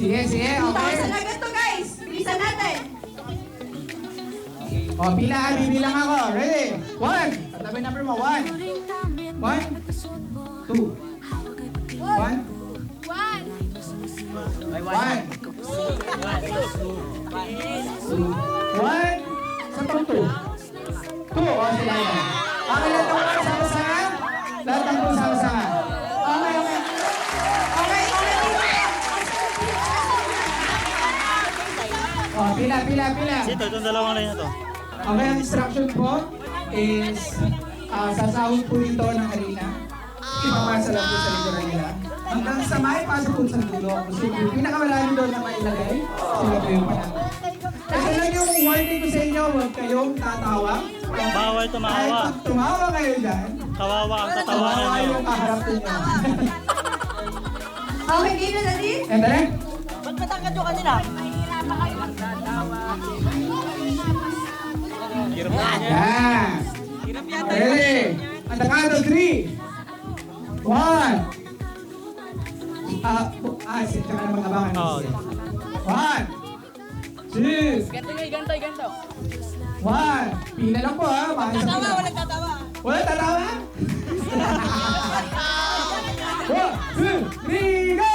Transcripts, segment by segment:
Sige, sige, 2,000 okay. agad to guys. Bilisan natin. O, pila, bibilang ako. Ready? One. Tatabi number mo. One. One. Two. One. One. One. One. Sa tong two. Two. O, sila yan. Okay, lahat ng mga sama-sama. Lahat ng mga pila, pila, pila. Ito, itong dalawang line na to. Okay, ang instruction po is uh, sasahod po ito ng arena. Ipapasa lang po sa likuran nila. Hanggang sa may pasok po sa dulo. Kasi yung pinakamalalim doon na mailagay, sila po yung panalo. Ito lang yung warning ko sa inyo, huwag kayong tatawa. Bawal Kahit tumawa. pag tumawa kayo dyan, Kawawa ang tatawanan tawawa nyo. yung kaharap ninyo. Okay, game na daddy? And then, Ba't matangkad yung kanila? Yan. Ready? The count of three. One. Ah, ah, sit ka na mag-abangan. Oo. One. Two. Ganto nga, ganto, ganto. One. Pila lang po ha. Pila. Walang tatawa. Wala tatawa? One, two, three, go!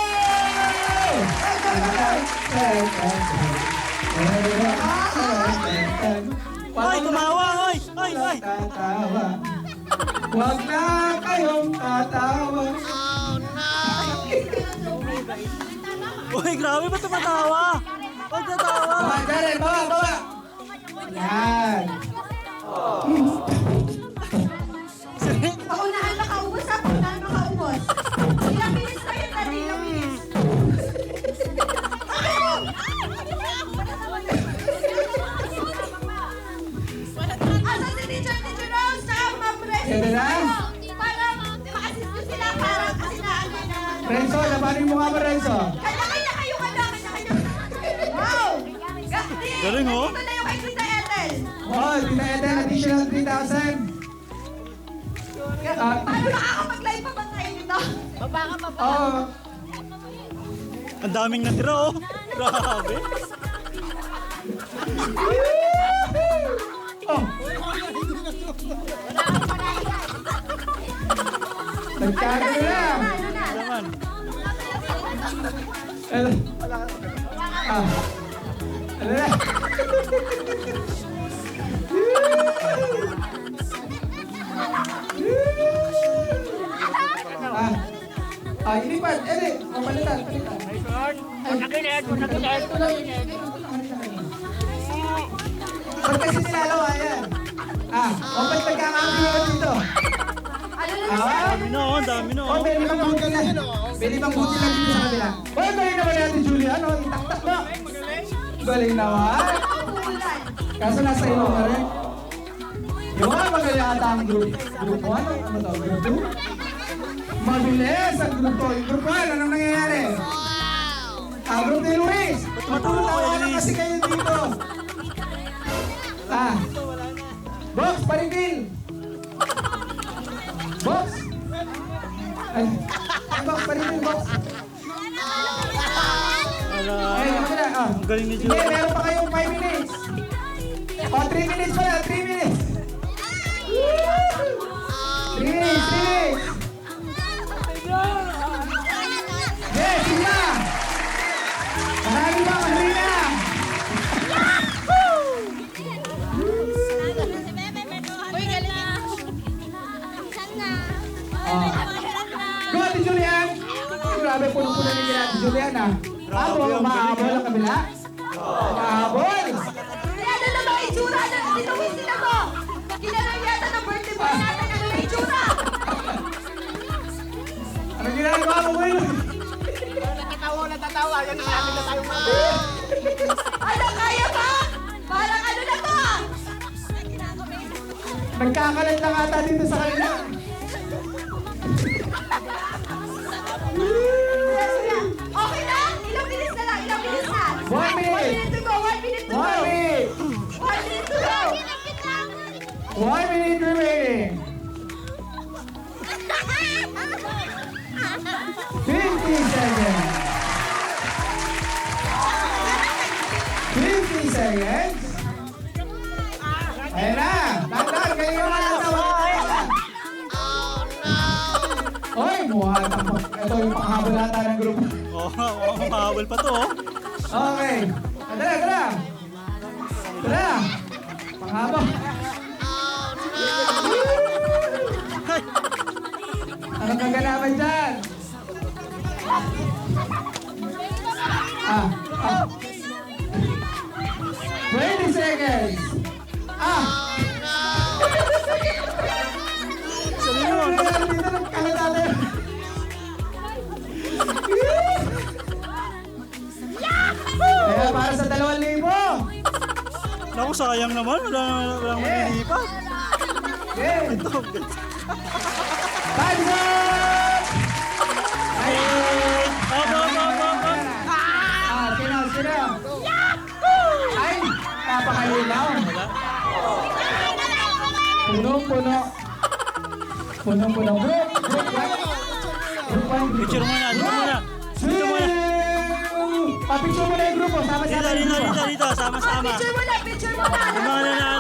Ay, tumawa! Ay! Ay! Tatawa. Huwag na kayong tatawa. Uy, grabe ba tumatawa? Huwag natawa! Bawa, Darren, bawa, bawa. Yan. Paunahan daming natira oh! Grabe! oh. Nagkago na. Na? Naman. Ano? Ah. Ano na? ah. Ilipat. Edi, oh, palitan, palitan. Ba't kasi nilalawa yan? Ah, o ba't nagkakagulo dito? Ano na Ah, Dami na! Ang dami na Oh, bang buti lang. Pwede bang buti lang dito sa kabila. Oh, galing naman natin, Julian. Oh, itaktak mo. Galing naman. Kaso nasa ilo ka rin. Yung mga magaling ata ang group. Group 1? Ano to? Group 2? Mabilis ang group 2. Yung group 1, anong nangyayari? Group ni Luis. Matutawa na kasi kayo dito. Ah. Box, parigil. Box. Ay, box, parigil, box. Ay, ano na? Ah. Ang galing ni Hindi, Julie. meron pa kayong 5 minutes. O, 3 minutes pala, 3 minutes. 3 minutes, 3 minutes. Marami pa, marami na. Uy, galing. Oh. Go, Ate Julian. Grabe, puno-puno ni Ate Julian, ah. Habol, mahabol ang kabila. Mahabol. Ano, kaya ba? Parang ano na to? Nagkakalat lang ata dito sa kanila. Okay na? Ilang minutes na lang? Ilang minutes na? One minute. One minute to go. One minute to go. One minute. One minute to go. One minute remaining. 50 seconds. Seconds. Ayan na. Dahan-dahan. Kayo yung natawa. Oy, mukha tapos. Ito yung panghabol ata ng grupo. Oh, oh, mahabol pa to oh. Okay. Tara, tara. Tara. Panghabol. Ay, Anong kaganapan dyan? Ah, ah. 20 seconds. Ah. sabi mo. Dito? Nagkalat natin. Kaya para sa dalawang libo. Naku, sayang naman. Wala naman walang Eh. manilipat. Okay. Ito. Time's up! Ayun. Up, napakailaw. Punong-puno. Punong-puno. Group, group one. Group one, group Picture muna, dito muna. Dito muna. Papicture mo na yung grupo. Sama Dito, yung dito, grupo. dito, dito. Sama-sama. Picture mo na, picture mo na. Yung mga nanalo.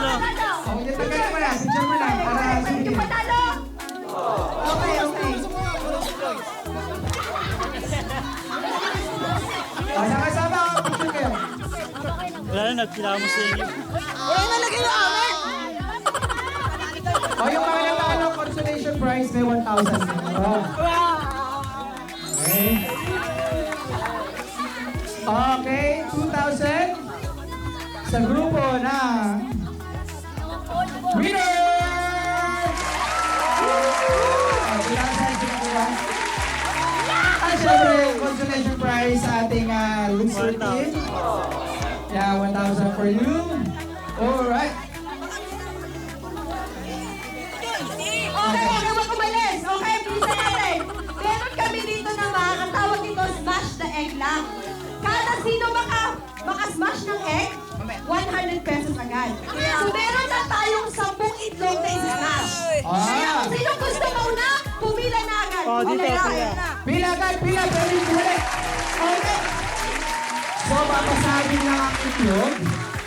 Nagkilamos sa inyo. Wala na lagay yung amin. O, yung mga natalo, consolation prize may 1,000. Oh. Okay. Okay, 2,000 sa grupo ng winner! Oh, 2,000 sinakuha. At syempre, consolation prize sa ating uh, loser team. Yeah, 1,000 for you. Alright. Okay, okay, wag umalis. Okay, bilisan natin. Meron kami dito na makakatawag dito, smash the egg lang. Kada sino maka, maka-smash ng egg, 100 pesos agad. So meron na tayong 10 itlog na i-smash. Kaya Ah. kung sino gusto mauna, pumila na agad. Oh, dito, Okay, pila. Pila agad, pila, pwede bumalik. Okay. So, papasagin lang ang itlog,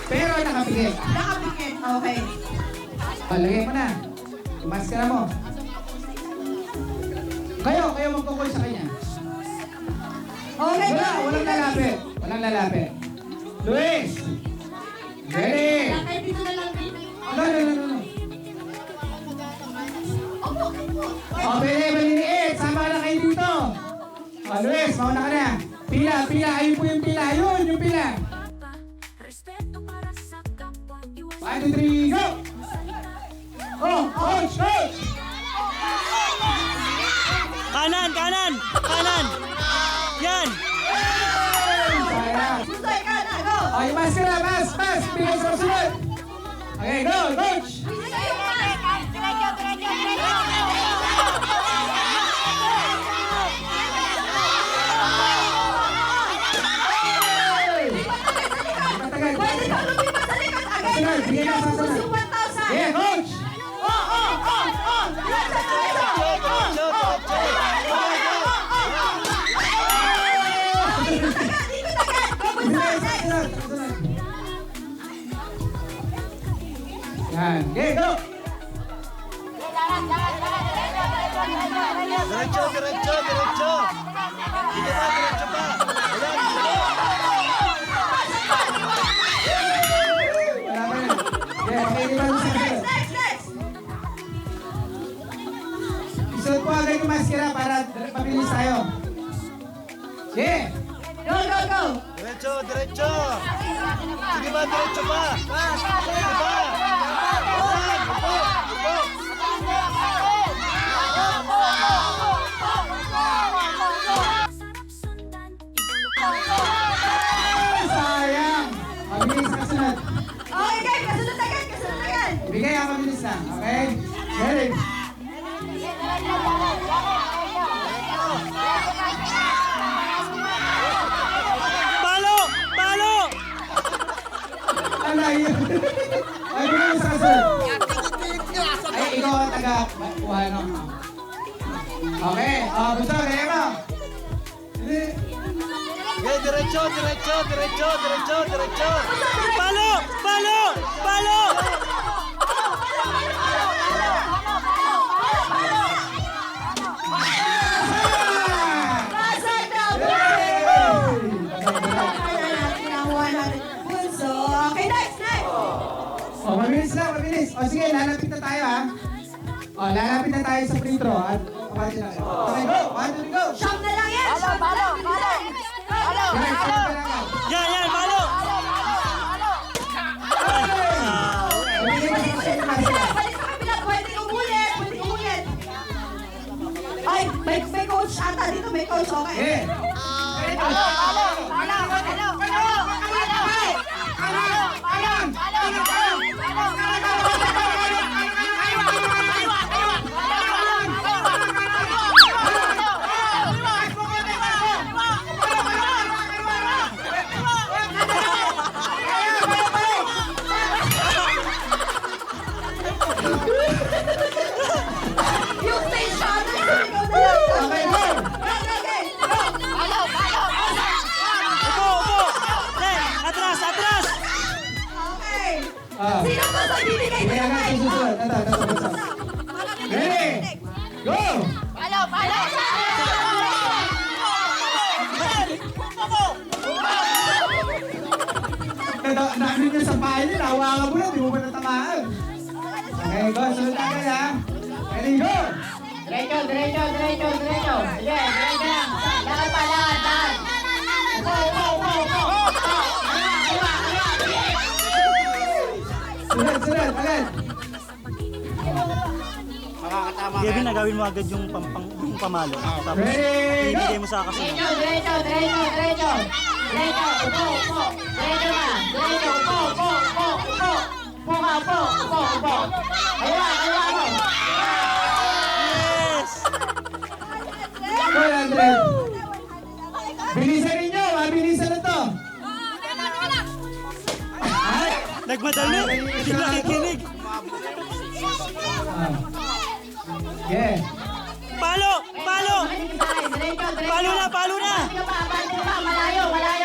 pero nakapikit. Nakapikit. Okay. Palagay mo na. Maskara mo. Kayo, kayo magkukul sa kanya. Okay, Wala, go. walang lalapit. Walang lalapit. Luis! Ready? Dito na lang. No, no, no, no, no. Opo, opo. O, pwede, maliliit. Sama na kayo dito. O, Luis, mauna ka na. Pila, pila. Ayun po yung pila. Ayun, yung pila. Respeto para sa kapwa iwas One, two, three, go! Oh, coach, coach! Kanan, kanan, kanan. Yan. Susoy ka na, go. O, yung maskara, mas, mas. Bigay sa sunod. Okay, go, coach! Bilisan Yan, okay, go! Diretso, diretso, diretso. Dito pa, diretso pa. Ba. Isuot po agad yung maskara para mabilis tayo. Yeah! Go, go, go. Diretso, diretso. Sige ba, diretso pa. Sige pa. May, coach ata dito. May coach. Okay. Eh! Yung Ah. Sino to sa bibigay Kaya ng nga, mic? susunod. Ito, ito, ito, ito. Ready? Go! Ito, namin nyo sa bahay nila, hawakan mo na, di mo pa natamaan. Okay, go, sunod natin ha. Ready, go! Diretso, diretso, diretso, diretso. Sige, diretso lang. Lakad pa, lakad, lakad. Upo, upo, upo, upo. Sunod, sunod, sunod. Makakatama ka. Kevin, nagawin mo agad yung, pam, pam, yung pamalo. Ah, Tapos, ibigay mo sa kasunod. Diretso, diretso, diretso, diretso. Diretso, upo, upo. Diretso ka. Diretso, upo, upo, upo, upo. Upo ka, upo, upo, upo. Kaliwa, kaliwa, upo. Yes! 400. Nagmadali. Hindi nakikinig. Ah. Yeah. Palo, palo. Palo na, palo na. Malayo, malayo.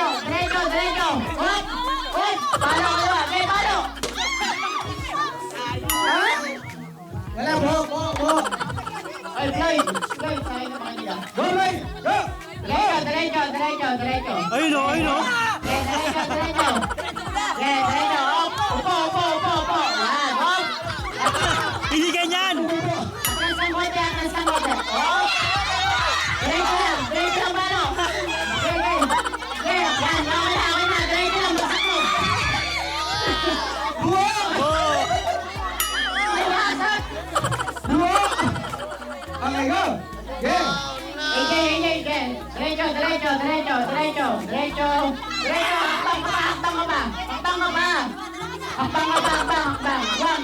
Diretso, diretso, diretso, diretso, diretso. Diretso, hakbang ka pa, hakbang ka pa. Hakbang ka pa. Hakbang ka pa, hakbang, hakbang. Hakbang.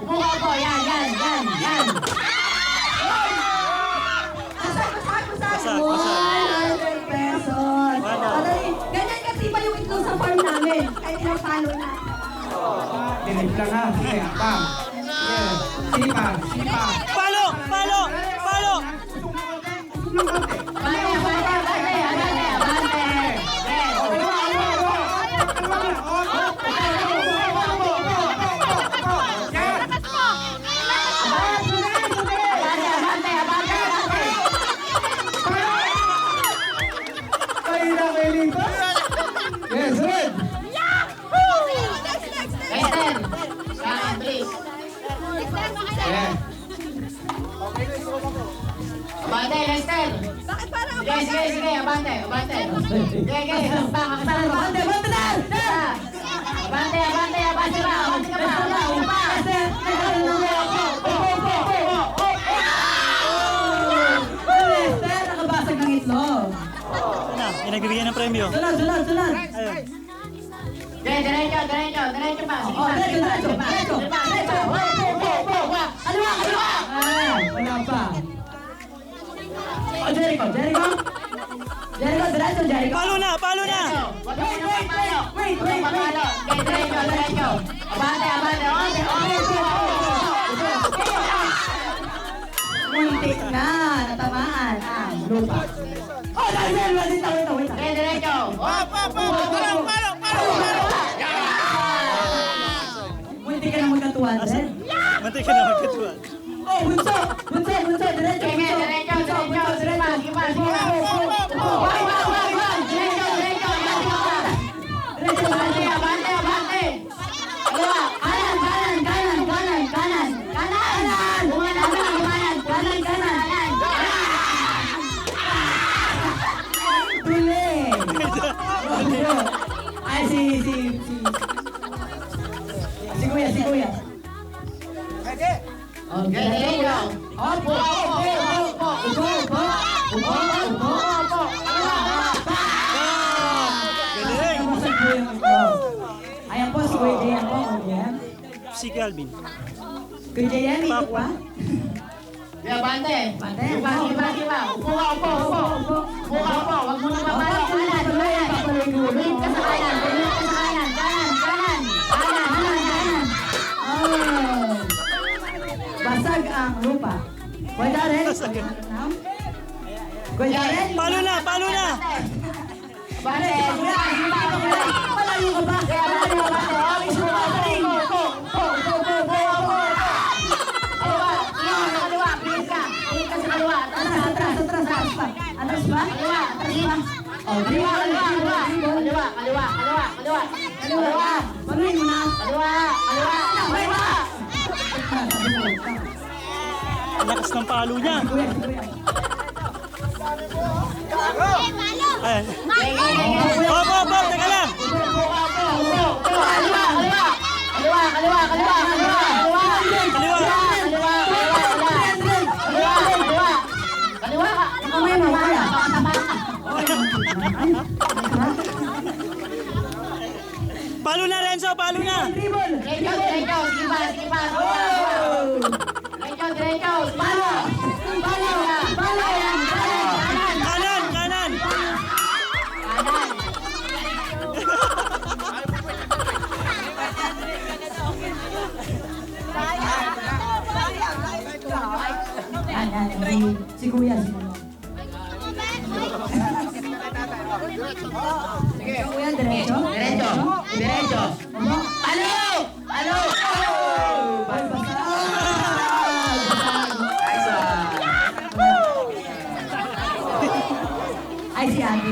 Upo ka po, yan, yan, yan, yan. Basak, basak, basak. Basak, basak. 100 pesos. Wala. Madali. Ganyan kasi ba yung itlog sa farm namin? Kahit palo na. Dinig lang ha. Sige, bam. Yeah. Sipa, sipa. palo, palo, palo. Abante, ng itlog. Ito na, yung nagbibigay ng premyo. Sunod, sunod, sunod. Ayun. Sige, diretso, diretso, diretso pa. Sige Oh, pa, sige pa, diretso, sige pa, diretso, pa. Upo, upo, upo, upo. Kaliwa, kaliwa. Ah, wala pa. Oh, Jericho, Jericho. Jericho, diretso, Jericho. Palo na, palo na. Diretso. Wait, wait, ka papalo. Sige, diretso, diretso. Abante, abante, abante, abante, upo, upo, upo. Muntik na, natamaan. Ah, lupa. Oh, dahil, dahil, wait, wait, wait, wait. Sige, diretso. Hop. Munti ka na magkatuwa, Dred. Mati ka na magkatuwa. Oh, bunso! Bunso, bunso, diretso, diretso, Bunso, diretso, bunso, sige sige sige Si Calvin. Kuya Jayan, ikot pa. Yeah, bante. Bante. Sipa, sipa, sipa. Upo ka, upo, upo. Upo. Upo ka, upo. Huwag mo na. Opo, Kanan, kanan. Tumingin ka sa kanan. Tumingin ka sa kanan. Kanan, kanan. Kanan, kanan, kanan. Oh. Basag ang lupa. Kuya Darren. Kuya Darren. Palo na, palo na. Bante. Kuya, sipa ka kuya. Malayo ka ba? Kaya bante, bante. Oh, mismo ka. Upo, Pa? Kaliwa. Pa? Oh, Kaliwa, kaliwa, kaliwa. Kaliwa, kaliwa, kaliwa, kaliwa. Kaliwa. Panuhin mo na. Kaliwa, kaliwa, kaliwa. Ang lakas ng palo niya. Geng. Opo, opo, teka lang. Kaliwa, kaliwa. Kaliwa, kaliwa, kaliwa, kaliwa, kaliwa. Kaliwa. Palo na, Renzo, palo na. Dribble. Diretso, diretso. Sige pa. Diretso, diretso. Palo. Palo. Palo. Kanan, kanan, Kanan, kanan. kanan. Si, si Kuya, si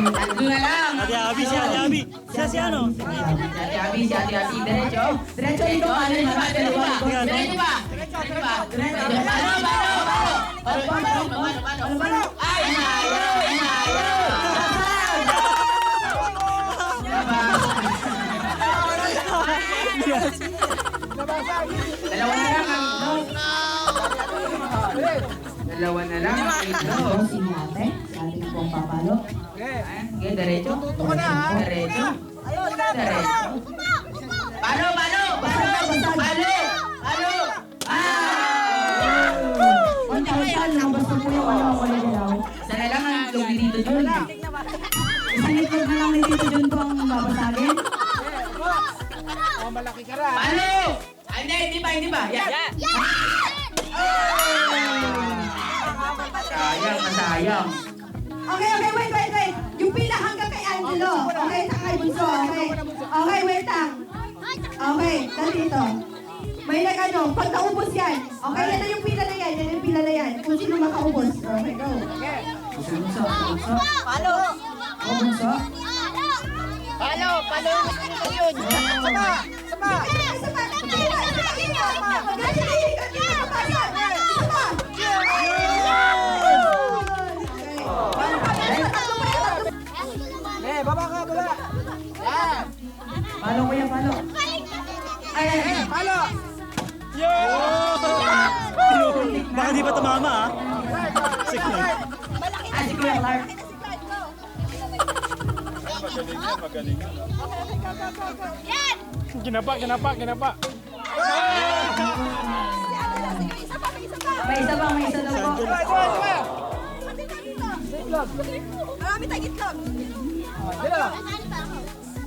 Tatlo na lang. Ate Abby, si Ate Abby. Siya si ano? Si Ate Abby, si Ate Abby. Diretso. Diretso, ikaw, ano, Diretso ba? Diretso ba? dalawa, Diretso ba? Diretso ba? Diretso. Palo, palo, palo. Palo, palo, palo, palo, palo. Ay, inayo, inayo. Dalawa na lang ang. Dalawa na lang ang itlog. Ito, si Ate. Si Ate na po ang papalo. Okay, diretso. Diretso. Diretso. Palo, palo, palo, palo, palo. Ah! 1,000, lumabas na po yung ano, wala dilaw. Isa na lang ang itlog ni Tito Jun. Isang itlog na lang ni Tito Jun po ang babasagin. Palo! Ay, hindi, hindi ba, hindi ba? Yan. Sayang, masayang. Okay, okay, wait, wait, wait. Yung pila hanggang kay Angelo. Okay, sa kay Bunso. Okay. Okay, wait lang. Okay, dito. May nag ano, pag naubos yan. Okay, yan na yung pila na yan. Yan yung pila na yan. Kung sino makaubos. Okay, go. Bunso, bunso. Palo. Oh, bunso. Palo, palo, Tito Jun. Sama. Sama. Isa pa, isa pa, isa Kuya Clark. Ginapa, ginapa, ginapa. May isa pa, may isa daw po. Sama. Marami tayong itlog. Dito.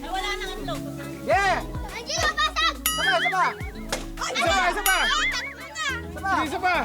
Ay, wala nang itlog. Yeah. Na, basag! Sama, sama. Ay, Isa pa, isa pa. Na. Sama. Isa pa.